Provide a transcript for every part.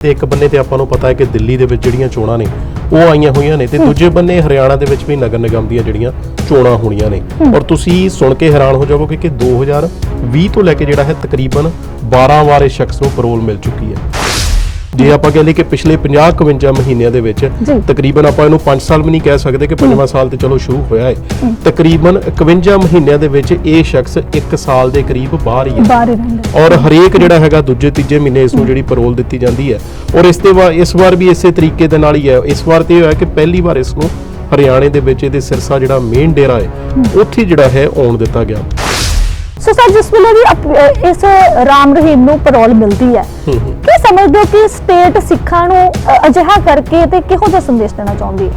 ਤੇ ਇੱਕ ਬੰਨੇ ਤੇ ਆਪਾਂ ਨੂੰ ਪਤਾ ਹੈ ਕਿ ਦਿੱਲੀ ਦੇ ਵਿੱਚ ਜਿਹੜੀਆਂ ਚੋਣਾਂ ਨੇ ਉਹ ਆਈਆਂ ਹੋਈਆਂ ਨੇ ਤੇ ਦੂਜੇ ਬੰਨੇ ਹਰਿਆਣਾ ਦੇ ਵਿੱਚ ਵੀ ਨਗਰ ਨਿਗਮ ਦੀਆਂ ਜਿਹੜੀਆਂ ਚੋਣਾਂ ਹੋਣੀਆਂ ਨੇ। ਔਰ ਤੁਸੀਂ ਸੁਣ ਕੇ ਹੈਰਾਨ ਹੋ ਜਾਵੋਗੇ ਕਿ 2020 ਤੋਂ ਲੈ ਕੇ ਜਿਹੜਾ ਹੈ ਤਕਰੀਬਨ 12 ਵਾਰ ਇਸ ਸ਼ਖਸ ਨੂੰ ਪੈਰੋਲ ਮਿਲ ਚੁੱਕੀ ਹੈ। ਜੇ ਆਪਾਂ ਕਹ ਲਈਏ ਕਿ ਪਿਛਲੇ 50 51 ਮਹੀਨਿਆਂ ਦੇ ਵਿੱਚ। ਤਕਰੀਬਨ ਆਪਾਂ ਇਹਨੂੰ 5 ਸਾਲ ਵੀ ਨਹੀਂ ਕਹਿ ਸਕਦੇ ਕਿ ਪੰਜਵਾਂ ਸਾਲ ਤੇ ਚਲੋ ਸ਼ੁਰੂ ਹੋਇਆ ਹੈ। ਤਕਰੀਬਨ 51 ਮਹੀਨਿਆਂ ਦੇ ਵਿੱਚ ਇਹ ਸ਼ਖਸ 1 ਸਾਲ ਦੇ ਕਰੀਬ ਬਾਹਰ ਹੀ ਹੈ। ਬਾਹਰ ਹੀ ਰਹਿੰਦੇ ਔਰ ਹਰੇਕ ਜਿਹੜਾ ਹੈਗਾ ਦੂਜੇ ਤੀਜੇ ਮਹੀਨੇ ਇਸ ਨੂੰ ਜਿਹੜੀ ਪੈਰੋਲ ਦਿੱਤੀ ਜਾਂਦੀ ਹੈ। ਔਰ ਇਸ ਤੇ ਇਸ ਵਾਰ ਵੀ ਇਸੇ ਤਰੀਕੇ ਦੇ ਨਾਲ ਹੀ ਹੈ। ਇਸ ਵਾਰ ਤੇ ਹੋਇਆ ਕਿ ਪਹਿਲੀ ਵਾਰ ਇਸ ਨੂੰ ਹਰਿਆਣੇ ਦੇ ਵਿੱਚ ਇਹਦੇ ਸਿਰਸਾ ਜਿਹੜਾ ਮੇਨ ਡੇਰਾ ਹੈ। ਉੱਥੇ ਜਿਹੜਾ ਹੈ ਆਉਣ ਦਿੱਤਾ ਗਿਆ। ਸੋ ਸਰ ਜਿਸ ਵੇਲੇ ਵੀ ਇਸ ਰਾਮ ਰਹੀਮ ਨੂੰ ਪੈਰੋਲ ਮਿਲਦੀ ਹੈ ਕੀ ਸਮਝਦੇ ਹੋ ਕਿ ਸਟੇਟ ਸਿੱਖਾਂ ਨੂੰ ਅਜਿਹਾ ਕਰਕੇ ਤੇ ਕਿਹੋ ਜਿਹਾ ਸੰਦੇਸ਼ ਦੇਣਾ ਚਾਹੁੰਦੀ ਹੈ?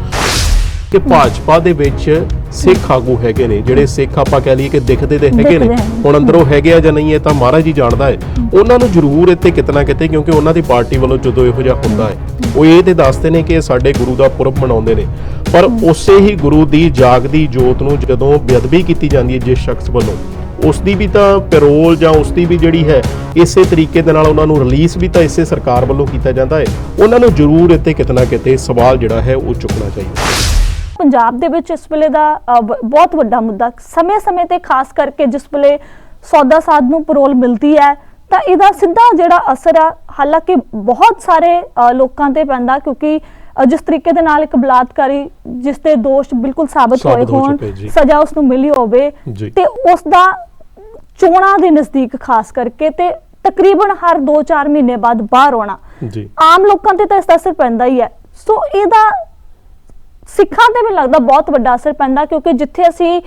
ਕਿ ਭਾਜਪਾ ਦੇ ਵਿੱਚ ਸਿੱਖ ਆਗੂ ਹੈਗੇ ਨੇ ਜਿਹੜੇ ਸਿੱਖ ਆਪਾਂ ਕਹਿ ਲਈਏ ਕਿ ਦਿਖਦੇ ਤੇ ਹੈਗੇ ਨੇ। ਹੁਣ ਅੰਦਰੋਂ ਹੈਗੇ ਆ ਜਾਂ ਨਹੀਂ ਇਹ ਤਾਂ ਮਹਾਰਾਜ ਹੀ ਜਾਣਦਾ ਹੈ। ਉਹਨਾਂ ਨੂੰ ਜ਼ਰੂਰ ਇੱਥੇ ਕਿਤਨਾ ਕਿਤੇ ਕਿਉਂਕਿ ਉਹਨਾਂ ਦੀ ਪਾਰਟੀ ਵੱਲੋਂ ਜਦੋਂ ਇਹੋ ਜਿਹਾ ਹੁੰਦਾ ਹੈ ਉਹ ਇਹ ਤੇ ਦੱਸਦੇ ਨੇ ਕਿ ਇਹ ਸਾਡੇ ਗੁਰੂ ਦਾ ਪੁਰਬ ਮਨਾਉਂਦੇ ਨੇ। ਪਰ ਉਸੇ ਹੀ ਗੁਰੂ ਦੀ ਜਾਗਦੀ ਜੋਤ ਨੂੰ ਜਦੋਂ ਬੇਅਦਬੀ ਕੀਤੀ ਜਾਂਦੀ ਹੈ ਜਿਸ ਸ਼ਖਸ ਵੱਲੋਂ ਉਸ ਦੀ ਵੀ ਤਾਂ ਪੈਰੋਲ ਜਾਂ ਉਸ ਦੀ ਵੀ ਜਿਹੜੀ ਹੈ ਇਸੇ ਤਰੀਕੇ ਦੇ ਨਾਲ ਉਹਨਾਂ ਨੂੰ ਰਿਲੀਜ਼ ਵੀ ਤਾਂ ਇਸੇ ਸਰਕਾਰ ਵੱਲੋਂ ਕੀਤਾ ਜਾਂਦਾ ਹੈ ਉਹਨਾਂ ਨੂੰ ਜ਼ਰੂਰ ਇੱਥੇ ਕਿਤਨਾ ਕਿਤੇ ਸਵਾਲ ਜਿਹੜਾ ਹੈ ਉਹ ਚੁੱਕਣਾ ਚਾਹੀਦਾ ਪੰਜਾਬ ਦੇ ਵਿੱਚ ਇਸ ਵੇਲੇ ਦਾ ਬਹੁਤ ਵੱਡਾ ਮੁੱਦਾ ਸਮੇਂ-ਸਮੇਂ ਤੇ ਖਾਸ ਕਰਕੇ ਜਿਸ ਵੇਲੇ ਸੌਦਾ ਸਾਧ ਨੂੰ ਪੈਰੋਲ ਮਿਲਦੀ ਹੈ ਤਾਂ ਇਹਦਾ ਸਿੱਧਾ ਜਿਹੜਾ ਅਸਰ ਆ ਹਾਲਾਂਕਿ ਬਹੁਤ ਸਾਰੇ ਲੋਕਾਂ ਤੇ ਪੈਂਦਾ ਕਿਉਂਕਿ ਜਿਸ ਤਰੀਕੇ ਦੇ ਨਾਲ ਇੱਕ ਬਲਾਤਕਾਰੀ ਜਿਸ ਤੇ ਦੋਸ਼ ਬਿਲਕੁਲ ਸਾਬਤ ਹੋਏ ਹੋਣ। ਸਜ਼ਾ ਉਸ ਨੂੰ ਮਿਲੀ ਹੋਵੇ। ਤੇ ਉਸ ਦਾ ਚੋਣਾਂ ਦੇ ਨਜ਼ਦੀਕ ਖਾਸ ਕਰਕੇ ਤੇ ਤਕਰੀਬਨ ਹਰ 2-4 ਮਹੀਨੇ ਬਾਅਦ ਬਾਹਰ ਆਉਣਾ। ਜੀ। ਆਮ ਲੋਕਾਂ ਤੇ ਤਾਂ ਇਸ ਦਾ ਅਸਰ ਪੈਂਦਾ ਹੀ ਹੈ। ਸੋ ਇਹਦਾ ਸਿੱਖਾਂ ਤੇ ਵੀ ਲੱਗਦਾ ਬਹੁਤ ਵੱਡਾ ਅਸਰ ਪੈਂਦਾ ਕਿਉਂਕਿ ਜਿੱਥੇ ਅਸੀਂ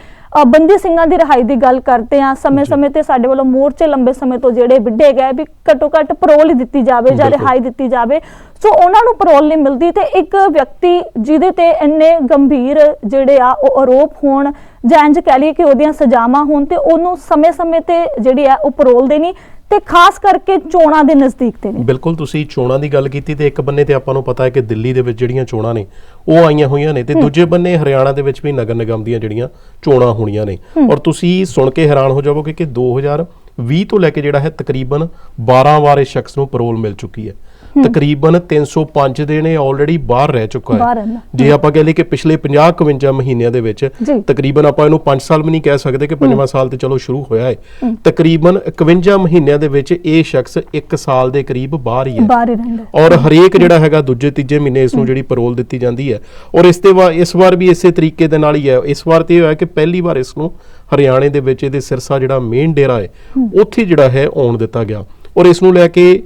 ਬੰਦੀ ਸਿੰਘਾਂ ਦੀ ਰਿਹਾਈ ਦੀ ਗੱਲ ਕਰਦੇ ਹਾਂ ਸਮੇਂ-ਸਮੇਂ ਤੇ ਸਾਡੇ ਵੱਲੋਂ ਮੋਰਚੇ ਲੰਬੇ ਸਮੇਂ ਤੋਂ ਜਿਹੜੇ ਵਿੱਢੇ ਗਏ ਵੀ ਘੱਟੋ ਘੱਟ ਪੈਰੋਲ ਹੀ ਦਿੱਤੀ ਜਾਵੇ ਜਾਂ। ਰਿਹਾਈ ਦਿੱਤੀ ਜਾਵੇ। ਸੋ ਉਹਨਾਂ ਨੂੰ ਪੈਰੋਲ ਨਹੀਂ ਮਿਲਦੀ ਤੇ ਇੱਕ ਵਿਅਕਤੀ ਜਿਹਦੇ ਤੇ ਇੰਨੇ ਗੰਭੀਰ ਜਿਹੜੇ ਆ ਉਹ ਆਰੋਪ ਹੋਣ ਜਾਂ ਇੰਜ ਕਹਿ ਲਈਏ ਕਿ ਉਹਦੀਆਂ ਸਜ਼ਾਵਾਂ ਹੋਣ ਤੇ ਉਹਨੂੰ ਸਮੇਂ-ਸਮੇਂ ਤੇ ਜਿਹੜੀ ਆ ਉਹ ਪੈਰੋਲ ਦੇਣੀ ਤੇ ਖਾਸ ਕਰਕੇ ਚੋਣਾਂ ਦੇ ਨਜ਼ਦੀਕ ਤੇ ਨੇ ਬਿਲਕੁਲ ਤੁਸੀਂ ਚੋਣਾਂ ਦੀ ਗੱਲ ਕੀਤੀ ਤੇ ਇੱਕ ਬੰਨੇ ਤੇ ਆਪਾਂ ਨੂੰ ਪਤਾ ਹੈ ਕਿ ਦਿੱਲੀ ਦੇ ਵਿੱਚ ਜਿਹੜੀਆਂ ਚੋਣਾਂ ਨੇ ਉਹ ਆਈਆਂ ਹੋਈਆਂ ਨੇ ਤੇ ਦੂਜੇ ਬੰਨੇ ਹਰਿਆਣਾ ਦੇ ਵਿੱਚ ਵੀ ਨਗਰ ਨਿਗਮ ਦੀਆਂ ਜਿਹੜੀਆਂ ਚੋਣਾਂ ਹੋਣੀਆਂ ਨੇ। ਔਰ ਤੁਸੀਂ ਸੁਣ ਕੇ ਹੈਰਾਨ ਹੋ ਜਾਵੋਗੇ ਕਿ 2020 ਤੋਂ ਲੈ ਕੇ ਜਿਹੜਾ ਹੈ ਤਕਰੀਬਨ 12 ਵਾਰ ਇਸ ਸ਼ਖਸ ਨੂੰ ਪੈਰੋਲ ਮਿਲ ਚੁੱਕੀ ਹੈ। ਤਕਰੀਬਨ 305 ਦੇ ਨੇ ਆਲਰੇਡੀ ਬਾਹਰ ਰਹਿ ਚੁੱਕਾ ਹੈ। ਜੇ ਆਪਾਂ ਕਹਿ ਲਈਏ ਕਿ ਪਿਛਲੇ 50 51 ਮਹੀਨਿਆਂ ਦੇ ਵਿੱਚ। ਤਕਰੀਬਨ ਆਪਾਂ ਇਹਨੂੰ 5 ਸਾਲ ਵੀ ਨਹੀਂ ਕਹਿ ਸਕਦੇ ਕਿ ਪੰਜਵਾਂ ਸਾਲ ਤੇ ਚਲੋ ਸ਼ੁਰੂ ਹੋਇਆ ਹੈ। ਤਕਰੀਬਨ 51 ਮਹੀਨਿਆਂ ਦੇ ਵਿੱਚ ਇਹ ਸ਼ਖਸ 1 ਸਾਲ ਦੇ ਕਰੀਬ ਬਾਹਰ ਹੀ ਹੈ। ਬਾਹਰ ਹੀ ਰਹਿੰਦਾ ਔਰ ਹਰੇਕ ਜਿਹੜਾ ਹੈਗਾ ਦੂਜੇ ਤੀਜੇ ਮਹੀਨੇ ਇਸ ਨੂੰ ਜਿਹੜੀ ਪੈਰੋਲ ਦਿੱਤੀ ਜਾਂਦੀ ਹੈ। ਔਰ ਇਸ ਤੇ ਇਸ ਵਾਰ ਵੀ ਇਸੇ ਤਰੀਕੇ ਦੇ ਨਾਲ ਹੀ ਹੈ। ਇਸ ਵਾਰ ਤੇ ਇਹ ਹੋਇਆ ਕਿ ਪਹਿਲੀ ਵਾਰ ਇਸ ਨੂੰ ਹਰਿਆਣੇ ਦੇ ਵਿੱਚ ਇਹਦੇ ਸਿਰਸਾ ਜਿਹੜਾ ਮੇਨ ਡੇਰਾ ਹੈ। ਉੱਥੇ ਜਿਹੜਾ ਹੈ ਆਉਣ ਦਿੱਤਾ ਗਿਆ। ਔਰ ਇਸ ਨੂੰ ਲੈ ਕੇ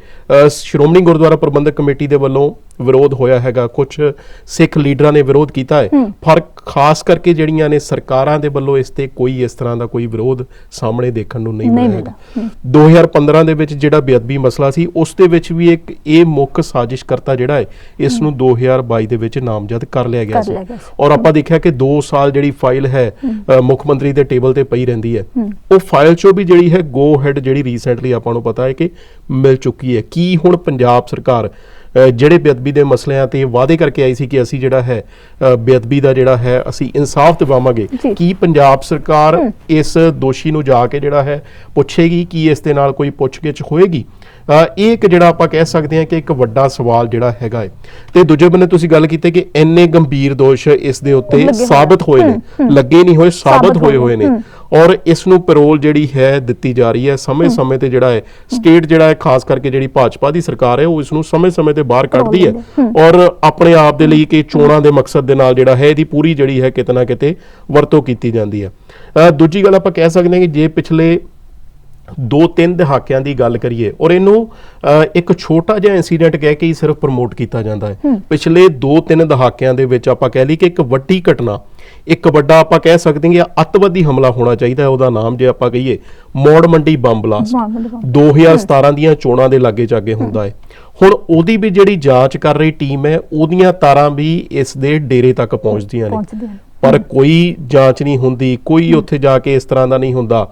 ਸ਼੍ਰੋਮਣੀ ਗੁਰਦੁਆਰਾ ਪ੍ਰਬੰਧਕ ਕਮੇਟੀ ਦੇ ਵੱਲੋਂ ਵਿਰੋਧ ਹੋਇਆ ਹੈਗਾ ਕੁਝ ਸਿੱਖ ਲੀਡਰਾਂ ਨੇ ਵਿਰੋਧ ਕੀਤਾ ਹੈ। ਪਰ ਖਾਸ ਕਰਕੇ ਜਿਹੜੀਆਂ ਨੇ ਸਰਕਾਰਾਂ ਦੇ ਵੱਲੋਂ ਇਸ ਤੇ ਕੋਈ ਇਸ ਤਰ੍ਹਾਂ ਦਾ ਕੋਈ ਵਿਰੋਧ ਸਾਹਮਣੇ ਦੇਖਣ ਨੂੰ ਨਹੀਂ ਮਿਲਿਆ ਹੈਗਾ। 2015 ਦੇ ਵਿੱਚ ਜਿਹੜਾ ਬੇਅਦਬੀ ਮਸਲਾ ਸੀ ਉਸ ਦੇ ਵਿੱਚ ਵੀ ਇੱਕ ਇਹ ਮੁੱਖ ਸਾਜ਼ਿਸ਼ਕਰਤਾ ਜਿਹੜਾ ਹੈ ਇਸ ਨੂੰ 2022 ਦੇ ਵਿੱਚ ਨਾਮਜ਼ਦ ਕਰ ਲਿਆ ਗਿਆ ਸੀ। ਔਰ ਆਪਾਂ ਦੇਖਿਆ ਕਿ 2 ਸਾਲ ਜਿਹੜੀ ਫਾਈਲ ਹੈ ਮੁੱਖ ਮੰਤਰੀ ਦੇ ਟੇਬਲ ਤੇ ਪਈ ਰਹਿੰਦੀ ਹੈ। ਉਹ ਫਾਈਲ ਚੋਂ ਵੀ ਜਿਹੜੀ ਹੈ ਗੋ ਹੈਡ ਜਿਹੜੀ ਰੀਸੈਂਟਲੀ ਆਪਾਂ ਨੂੰ ਪਤਾ ਹੈ ਕਿ ਮਿਲ ਚੁੱਕੀ ਹੈ। ਕੀ ਹੁਣ ਪੰਜਾਬ ਸਰਕਾਰ ਜਿਹੜੇ ਬੇਅਦਬੀ ਦੇ ਮਸਲਿਆਂ ਤੇ ਵਾਅਦੇ ਕਰਕੇ ਆਈ ਸੀ ਕਿ ਅਸੀਂ ਜਿਹੜਾ ਹੈ ਬੇਅਦਬੀ ਦਾ ਜਿਹੜਾ ਹੈ ਅਸੀਂ ਇਨਸਾਫ ਦਿਵਾਵਾਂਗੇ। ਕੀ ਪੰਜਾਬ ਸਰਕਾਰ ਇਸ ਦੋਸ਼ੀ ਨੂੰ ਜਾ ਕੇ ਜਿਹੜਾ ਹੈ ਪੁੱਛੇਗੀ ਕੀ ਇਸ ਦੇ ਨਾਲ ਕੋਈ ਪੁੱਛਗਿੱਛ ਹੋਏਗੀ? ਇਹ ਇੱਕ ਜਿਹੜਾ ਆਪਾਂ ਕਹਿ ਸਕਦੇ ਹਾਂ ਕਿ ਇੱਕ ਵੱਡਾ ਸਵਾਲ ਜਿਹੜਾ ਹੈਗਾ ਹੈ। ਤੇ ਦੂਜੇ ਬੰਨੇ ਤੁਸੀਂ ਗੱਲ ਕੀਤੀ ਕਿ ਇੰਨੇ ਗੰਭੀਰ ਦੋਸ਼ ਇਸ ਦੇ ਉੱਤੇ ਸਾਬਤ ਹੋਏ ਨੇ। ਲੱਗੇ ਨਹੀਂ ਹੋਏ ਸਾਬਤ ਹੋਏ ਹੋਏ ਨੇ। ਔਰ ਇਸ ਨੂੰ ਪੈਰੋਲ ਜਿਹੜੀ ਹੈ ਦਿੱਤੀ ਜਾ ਰਹੀ ਹੈ ਸਮੇਂ-ਸਮੇਂ ਤੇ ਜਿਹੜਾ ਹੈ ਸਟੇਟ ਜਿਹੜਾ ਹੈ ਖਾਸ ਕਰਕੇ ਜਿਹੜੀ ਭਾਜਪਾ ਦੀ ਸਰਕਾਰ ਹੈ ਉਹ ਇਸ ਨੂੰ ਸਮੇਂ-ਸਮੇਂ ਤੇ ਬਾਹਰ ਕੱਢਦੀ ਹੈ। ਔਰ ਆਪਣੇ ਆਪ ਦੇ ਲਈ ਕਿ ਚੋਣਾਂ ਦੇ ਮਕਸਦ ਦੇ ਨਾਲ ਜਿਹੜਾ ਹੈ ਇਹਦੀ ਪੂਰੀ ਜਿਹੜੀ ਹੈ ਕਿਤੇ ਨਾ ਕਿਤੇ ਵਰਤੋਂ ਕੀਤੀ ਜਾਂਦੀ ਹੈ। ਦੂਜੀ ਗੱਲ ਆਪਾਂ ਕਹਿ ਸਕਦੇ ਹਾਂ ਕਿ ਜੇ ਪਿਛਲੇ ਦੋ ਤਿੰਨ ਦਹਾਕਿਆਂ ਦੀ ਗੱਲ ਕਰੀਏ ਔਰ ਇਹਨੂੰ ਇੱਕ ਛੋਟਾ ਜਿਹਾ ਇਨਸੀਡੈਂਟ ਕਹਿ ਕੇ ਹੀ ਸਿਰਫ ਪ੍ਰਮੋਟ ਕੀਤਾ ਜਾਂਦਾ ਹੈ। ਪਿਛਲੇ ਦੋ ਤਿੰਨ ਦਹਾਕਿਆਂ ਦੇ ਵਿੱਚ ਆਪਾਂ ਕਹਿ ਲਈ ਕਿ ਇੱਕ ਵੱਡੀ ਘਟਨਾ ਇੱਕ ਵੱਡਾ ਆਪਾਂ ਕਹਿ ਸਕਦੇ ਹਾਂ ਅੱਤਵਾਦੀ ਹਮਲਾ ਹੋਣਾ ਚਾਹੀਦਾ ਹੈ ਉਹਦਾ ਨਾਮ ਜੇ ਆਪਾਂ ਕਹੀਏ Maur Mandi bomb blast bomb blast. 2017 ਦੀਆਂ ਚੋਣਾਂ ਦੇ ਲਾਗੇ ਚਾਗੇ ਹੁੰਦਾ ਹੈ। ਹੁਣ ਉਹਦੀ ਵੀ ਜਿਹੜੀ ਜਾਂਚ ਕਰ ਰਹੀ ਟੀਮ ਹੈ ਉਹਦੀਆਂ ਤਾਰਾਂ ਵੀ ਇਸ ਦੇ ਡੇਰੇ ਤੱਕ ਪਹੁੰਚਦੀਆਂ ਨੇ। ਪਰ ਕੋਈ ਜਾਂਚ ਨਹੀਂ ਹੁੰਦੀ ਕੋਈ ਉੱਥੇ ਜਾ ਕੇ ਇਸ ਤਰ੍ਹਾਂ ਦਾ ਨਹੀਂ ਹੁੰਦਾ।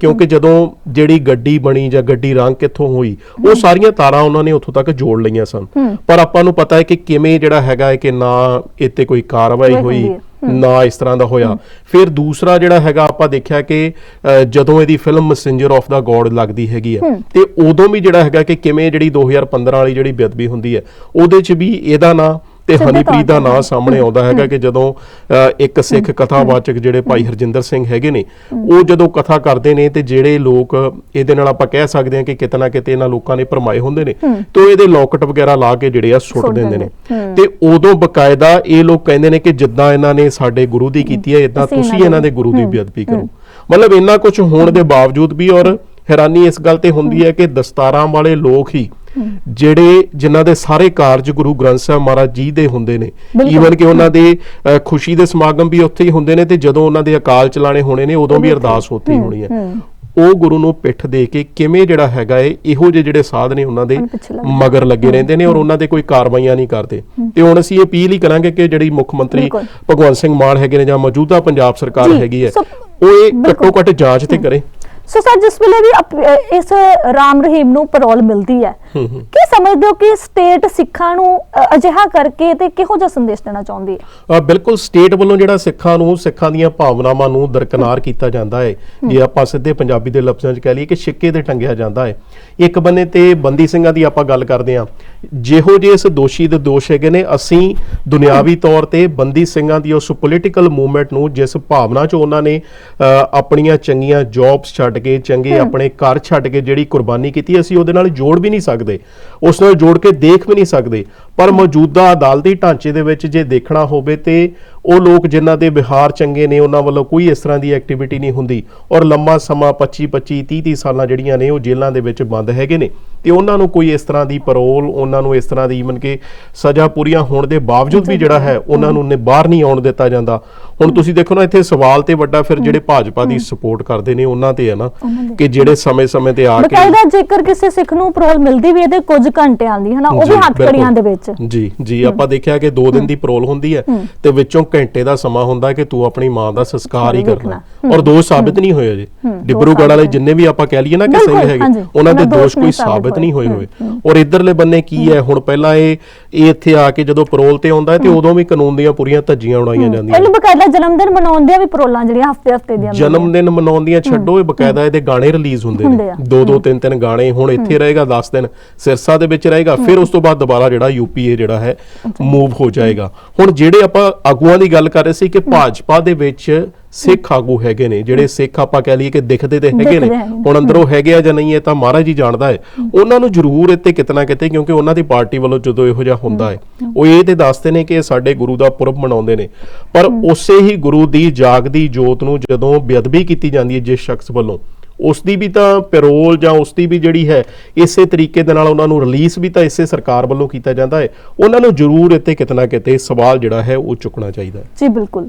ਕਿਉਂਕਿ ਜਦੋਂ ਜਿਹੜੀ ਗੱਡੀ ਬਣੀ ਜਾਂ ਗੱਡੀ ਰੰਗ ਕਿੱਥੋਂ ਹੋਈ ਉਹ ਸਾਰੀਆਂ ਤਾਰਾਂ ਉਹਨਾਂ ਨੇ ਉੱਥੋਂ ਤੱਕ ਜੋੜ ਲਈਆਂ ਸਨ। ਪਰ ਆਪਾਂ ਨੂੰ ਪਤਾ ਹੈ ਕਿ ਕਿਵੇਂ ਜਿਹੜਾ ਹੈਗਾ ਹੈ ਕਿ ਨਾ ਇੱਥੇ ਕੋਈ ਕਾਰਵਾਈ ਹੋਈ। ਨਾ ਇਸ ਤਰ੍ਹਾਂ ਦਾ ਹੋਇਆ। ਫਿਰ ਦੂਸਰਾ ਜਿਹੜਾ ਹੈਗਾ ਆਪਾਂ ਦੇਖਿਆ ਕਿ ਜਦੋਂ ਇਹਦੀ film Messenger of the God ਲੱਗਦੀ ਹੈਗੀ ਹੈ ਤੇ ਉਦੋਂ ਵੀ ਜਿਹੜਾ ਹੈਗਾ ਕਿ ਕਿਵੇਂ ਜਿਹੜੀ 2015 ਵਾਲੀ ਜਿਹੜੀ ਬੇਅਦਬੀ ਹੁੰਦੀ ਹੈ ਉਹਦੇ 'ਚ ਵੀ ਇਹਦਾ ਨਾਂ ਤੇ ਹਨੀਪ੍ਰੀਤ ਦਾ ਤੌਰ ਤੇ। ਨਾਂ ਸਾਹਮਣੇ ਆਉਂਦਾ ਹੈਗਾ ਕਿ ਜਦੋਂ ਇੱਕ ਸਿੱਖ ਕਥਾਵਾਚਕ ਜਿਹੜੇ ਭਾਈ ਹਰਜਿੰਦਰ ਸਿੰਘ ਹੈਗੇ ਨੇ ਉਹ ਜਦੋਂ ਕਥਾ ਕਰਦੇ ਨੇ ਤੇ ਜਿਹੜੇ ਲੋਕ ਇਹਦੇ ਨਾਲ ਆਪਾਂ ਕਹਿ ਸਕਦੇ ਹਾਂ ਕਿ ਕਿਤੇ ਨਾ ਕਿਤੇ ਇਹਨਾਂ ਲੋਕਾਂ ਨੇ ਭਰਮਾਏ ਹੁੰਦੇ ਨੇ ਤੇ ਇਹਦੇ ਲੋਕਟ ਵਗੈਰਾ ਲਾ ਕੇ ਜਿਹੜੇ ਆ ਸੁੱਟ ਦਿੰਦੇ ਨੇ। ਤੇ ਉਦੋਂ ਬਕਾਇਦਾ ਇਹ ਲੋਕ ਕਹਿੰਦੇ ਨੇ ਕਿ ਜਿੱਦਾਂ ਇਹਨਾਂ ਨੇ ਸਾਡੇ ਗੁਰੂ ਦੀ ਕੀਤੀ ਹੈ ਇਦਾਂ ਤੁਸੀਂ ਇਹਨਾਂ ਇਹਨਾਂ ਦੇ ਗੁਰੂ ਦੀ ਬੇਅਦਬੀ ਕਰੋ। ਮਤਲਬ ਇੰਨਾ ਕੁਝ ਹੋਣ ਦੇ ਬਾਵਜੂਦ ਵੀ ਔਰ ਹੈਰਾਨੀ ਇਸ ਗੱਲ ਤੇ ਹੁੰਦੀ ਹੈ ਕਿ ਦਸਤਾਰਾਂ ਵਾਲੇ ਲੋਕ ਹੀ ਜਿਹੜੇ ਜਿਨ੍ਹਾਂ ਦੇ ਸਾਰੇ ਕਾਰਜ ਗੁਰੂ ਗ੍ਰੰਥ ਸਾਹਿਬ ਮਹਾਰਾਜ ਜੀ ਦੇ ਹੁੰਦੇ ਨੇ। ਈਵਨ ਕਿ ਉਹਨਾਂ ਦੇ ਖੁਸ਼ੀ ਦੇ ਸਮਾਗਮ ਵੀ ਉੱਥੇ ਹੀ ਹੁੰਦੇ ਨੇ ਤੇ ਜਦੋਂ ਉਹਨਾਂ ਦੇ ਅਕਾਲ ਚਲਾਣੇ ਹੋਣੇ ਨੇ ਉਦੋਂ ਵੀ ਅਰਦਾਸ ਉੱਥੇ ਹੋਣੀ ਹੈ। ਉਹ ਗੁਰੂ ਨੂੰ ਪਿੱਠ ਦੇ ਕੇ ਕਿਵੇਂ ਜਿਹੜਾ ਹੈਗਾ ਏ ਇਹੋ ਜਿਹੇ ਜਿਹੜੇ ਸਾਧ ਨੇ ਉਹਨਾਂ ਦੇ ਮਗਰ ਲੱਗੇ ਰਹਿੰਦੇ ਨੇ ਔਰ ਉਹਨਾਂ ਦੇ ਕੋਈ ਕਾਰਵਾਈਆਂ ਨਹੀਂ ਕਰਦੇ। ਤੇ ਹੁਣ ਅਸੀਂ ਅਪੀਲ ਹੀ ਕਰਾਂਗੇ ਕਿ ਜਿਹੜੀ ਮੁੱਖ ਮੰਤਰੀ। ਭਗਵੰਤ ਸਿੰਘ ਮਾਨ ਹੈਗੇ ਨੇ ਜਾਂ ਮੌਜੂਦਾ ਪੰਜਾਬ ਸਰਕਾਰ ਹੈਗੀ ਹੈ ਉਹ ਇਹ। ਘੱਟੋ ਘੱਟ ਜਾਂਚ ਤੇ ਕਰੇ। ਸੋ ਸਰ ਜਿਸ ਵੇਲੇ ਵੀ ਇਸ ਰਾਮ ਰਹੀਮ ਨੂੰ ਪੈਰੋਲ ਮਿਲਦੀ ਹੈ ਕੀ ਸਮਝਦੇ ਹੋ ਕਿ ਸਟੇਟ ਸਿੱਖਾਂ ਨੂੰ ਅ, ਅਜਿਹਾ ਕਰਕੇ ਤੇ ਕਿਹੋ ਜਿਹਾ ਸੰਦੇਸ਼ ਦੇਣਾ ਚਾਹੁੰਦੀ ਹੈ ਅ, ਬਿਲਕੁਲ ਸਟੇਟ ਵੱਲੋਂ ਜਿਹੜਾ ਸਿੱਖਾਂ ਨੂੰ ਸਿੱਖਾਂ ਦੀਆਂ ਭਾਵਨਾਵਾਂ ਨੂੰ ਦਰਕਨਾਰ ਕੀਤਾ ਜਾਂਦਾ ਹੈ। ਜੇ ਆਪਾਂ ਸਿੱਧੇ ਪੰਜਾਬੀ ਦੇ ਲਫ਼ਜ਼ਾਂ 'ਚ ਕਹਿ ਲਈਏ ਕਿ ਛਿੱਕੇ ਤੇ ਟੰਗਿਆ ਜਾਂਦਾ ਹੈ ਇੱਕ ਬੰਨੇ ਤੇ ਬੰਦੀ ਸਿੰਘਾਂ ਦੀ ਆਪਾਂ ਗੱਲ ਕਰਦੇ ਹਾਂ। ਜਿਹੋ ਜਿਹੇ ਇਸ ਦੋਸ਼ੀ ਦੇ ਦੋਸ਼ ਹੈਗੇ ਨੇ ਅਸੀਂ ਦੁਨਿਆਵੀ ਤੌਰ ਤੇ ਬੰਦੀ ਸਿੰਘਾਂ ਦੀ ਉਸ ਪੋਲੀਟੀਕਲ ਮੂਵਮੈਂਟ ਨੂੰ ਜਿਸ ਭਾਵਨਾ 'ਚ ਉਹਨਾਂ ਨੇ ਅ, ਆਪਣੀਆਂ ਚੰਗੀਆਂ ਜੌਬਸ ਛੱਡ ਕੇ ਚੰਗੇ ਆਪਣੇ ਘਰ ਛੱਡ ਕੇ ਜਿਹੜੀ ਕੁਰਬਾਨੀ ਕੀਤੀ ਅਸੀਂ ਉਹਦੇ ਨਾਲ ਜੋੜ ਵੀ ਨਹੀਂ ਸਕਦੇ। ਸਕਦੇ। ਉਸ ਨਾਲ ਜੋੜ ਕੇ ਦੇਖ ਵੀ ਨਹੀਂ ਸਕਦੇ। ਪਰ ਮੌਜੂਦਾ ਅਦਾਲਤੀ ਢਾਂਚੇ ਦੇ ਵਿੱਚ ਜੇ ਦੇਖਣਾ ਹੋਵੇ ਤੇ ਉਹ ਲੋਕ ਜਿਨ੍ਹਾਂ ਦੇ ਵਿਹਾਰ ਚੰਗੇ ਨੇ ਉਹਨਾਂ ਵੱਲੋਂ ਕੋਈ ਇਸ ਤਰ੍ਹਾਂ ਦੀ ਐਕਟੀਵਿਟੀ ਨਹੀਂ ਹੁੰਦੀ। ਔਰ ਲੰਮਾ ਸਮਾਂ 25 25 30 30 ਸਾਲਾਂ ਜਿਹੜੀਆਂ ਨੇ ਉਹ ਜੇਲ੍ਹਾਂ ਦੇ ਵਿੱਚ ਬੰਦ ਹੈਗੇ ਨੇ। ਤੇ ਉਹਨਾਂ ਨੂੰ ਕੋਈ ਇਸ ਤਰ੍ਹਾਂ ਦੀ ਪਰੋਲ ਉਹਨਾਂ ਨੂੰ ਇਸ ਤਰ੍ਹਾਂ ਦੀ ਈਵਨ ਕਿ ਸਜ਼ਾ ਪੂਰੀਆਂ ਹੋਣ ਦੇ ਬਾਵਜੂਦ ਵੀ ਜਿਹੜਾ ਹੈ ਉਹਨਾਂ ਨੂੰ ਨੇ ਬਾਹਰ ਨਹੀਂ ਆਉਣ ਦਿੱਤਾ ਜਾਂਦਾ। ਹੁਣ ਤੁਸੀਂ ਦੇਖੋ ਨਾ ਇੱਥੇ ਸਵਾਲ ਤੇ ਵੱਡਾ ਫਿਰ ਜਿਹੜੇ ਭਾਜਪਾ ਦੀ ਸਪੋਰਟ ਕਰਦੇ ਨੇ ਉਹਨਾਂ ਤੇ ਹੈ ਨਾ ਕਿ ਜਿਹੜੇ ਸਮੇਂ-ਸਮੇਂ ਤੇ ਆ ਕੇ ਬਕਾਇਦਾ ਜੇਕਰ ਕਿਸੇ ਸਿੱਖ ਨੂੰ ਪੈਰੋਲ ਮਿਲਦੀ ਵੀ ਇਹਦੇ ਕੁਝ ਘੰਟਿਆਂ ਦੀ ਹਨਾ ਉਹ ਵੀ ਜੀ, ਹੱਥ ਕੜੀਆਂ ਦੇ ਬਿਲਕੁਲ। ਵਿੱਚ। ਜੀ ਜੀ ਆਪਾਂ ਦੇਖਿਆ ਕਿ 2 ਦਿਨ ਦੀ ਪਰੋਲ ਹੁੰਦੀ ਹੈ ਤੇ ਵਿੱਚੋਂ ਘੰਟੇ ਦਾ ਸਮਾਂ ਹੁੰਦਾ ਕਿ ਤੂੰ ਆਪਣੀ ਮਾਂ ਦਾ ਸੰਸਕਾਰ ਹੀ ਕਰਨਾ। ਔਰ ਦੋਸ਼ ਸਾਬਿਤ ਨਹੀਂ ਹੋਏ ਅਜੇ। ਡਿਬਰੂਗੜ੍ਹ ਵਾਲੇ ਜਿੰਨੇ ਵੀ ਆਪਾਂ ਕਹਿ ਲਈਏ ਨਾ ਕਿ ਸਹੀ ਹੈਗੇ। ਉਹਨਾਂ ਦੇ ਦੋਸ਼ ਕੋਈ ਸਾਬਿਤ ਨਹੀਂ ਹੋਏ। ਹੋਏ ਔਰ ਇਧਰਲੇ ਬੰਨੇ ਕੀ ਹੈ। ਹੁਣ ਪਹਿਲਾਂ ਇਹ ਇਹ ਇੱਥੇ ਆ ਕੇ ਜਦੋਂ ਪਰੋਲ ਤੇ ਆਉਂਦਾ ਹੈ ਤੇ ਉਦੋਂ ਵੀ ਕਾਨੂੰਨ ਦੀਆਂ ਪੂਰੀਆਂ ਧੱਜੀਆਂ ਉਡਾਈਆਂ ਜਾਂਦੀਆਂ ਇਹਨੂੰ ਬਕਾਇਦਾ ਜਨਮ ਦਿਨ ਮਨਾਉਣ ਦੀਆਂ ਵੀ ਪੈਰੋਲਾਂ ਜਿਹੜੀਆਂ ਹਫ਼ਤੇ ਹਫ਼ਤੇ ਦੀਆਂ ਜਨਮ ਦਿਨ ਮਨਾਉਣ ਦੀਆਂ ਛੱਡੋ ਇਹ ਬਕਾਇਦਾ ਇਹਦੇ ਗਾਣੇ ਰਿਲੀਜ਼ ਹੁੰਦੇ ਨੇ। ਦੋ ਦੋ ਤਿੰਨ ਤਿੰਨ ਗਾਣੇ ਹੁਣ ਇੱਥੇ ਰਹੇਗਾ 10 ਦਿਨ ਸਿਰਸਾ ਦੇ ਵਿੱਚ ਰਹੇਗਾ ਫਿਰ ਉਸ ਤੋਂ ਬਾਅਦ ਦੁਬਾਰਾ ਜਿਹੜਾ ਯੂਪੀਏ ਜਿਹੜਾ ਹੈ ਮੂਵ ਹੋ ਜਾਏਗਾ। ਹੁਣ ਜਿਹੜੇ ਆਪਾਂ ਆਗੂਆਂ ਦੀ ਗੱਲ ਕਰ ਰਹੇ ਸੀ ਕਿ ਭਾਜਪਾ ਦੇ ਵਿੱਚ ਸਿੱਖ ਆਗੂ ਹੈਗੇ ਨੇ ਜਿਹੜੇ ਸਿੱਖ ਆਪਾਂ ਕਹਿ ਲਈਏ ਕਿ ਦਿਖਦੇ ਤੇ ਹੈਗੇ ਨੇ। ਹੁਣ ਅੰਦਰੋਂ ਹੈਗੇ ਆ ਜਾਂ ਨਹੀਂ ਇਹ ਤਾਂ ਮਹਾਰਾਜ ਹੀ ਜਾਣਦਾ ਹੈ। ਉਹਨਾਂ ਨੂੰ ਜ਼ਰੂਰ ਇੱਥੇ ਕਿਤਨਾ ਕਿਤੇ ਕਿਉਂਕਿ ਉਹਨਾਂ ਦੀ ਪਾਰਟੀ ਵੱਲੋਂ ਜਦੋਂ ਇਹੋ ਜਿਹਾ ਹੁੰਦਾ ਹੈ। ਉਹ ਇਹ ਤੇ ਦੱਸਦੇ ਨੇ ਕਿ ਇਹ ਸਾਡੇ ਗੁਰੂ ਦਾ ਪੁਰਬ ਮਨਾਉਂਦੇ ਨੇ। ਪਰ ਉਸੇ ਹੀ ਗੁਰੂ ਦੀ ਜਾਗਦੀ ਜੋਤ ਨੂੰ ਜਦੋਂ ਬੇਅਦਬੀ ਕੀਤੀ ਜਾਂਦੀ ਹੈ ਜਿਸ ਸ਼ਖਸ ਵੱਲੋਂ ਉਸ ਦੀ ਵੀ ਤਾਂ ਪੈਰੋਲ ਜਾਂ ਉਸ ਦੀ ਵੀ ਜਿਹੜੀ ਹੈ ਇਸੇ ਤਰੀਕੇ ਦੇ ਨਾਲ ਉਹਨਾਂ ਨੂੰ ਰਿਲੀਜ਼ ਵੀ ਤਾਂ ਇਸੇ ਸਰਕਾਰ ਵੱਲੋਂ ਕੀਤਾ ਜਾਂਦਾ ਹੈ। ਉਹਨਾਂ ਨੂੰ ਜ਼ਰੂਰ ਇੱਥੇ ਕਿਤਨਾ ਕਿਤੇ ਸਵਾਲ ਜਿਹੜਾ ਹੈ ਉਹ ਚੁੱਕਣਾ ਚਾਹੀਦਾ ਹੈ। ਜੀ ਬਿਲਕੁਲ।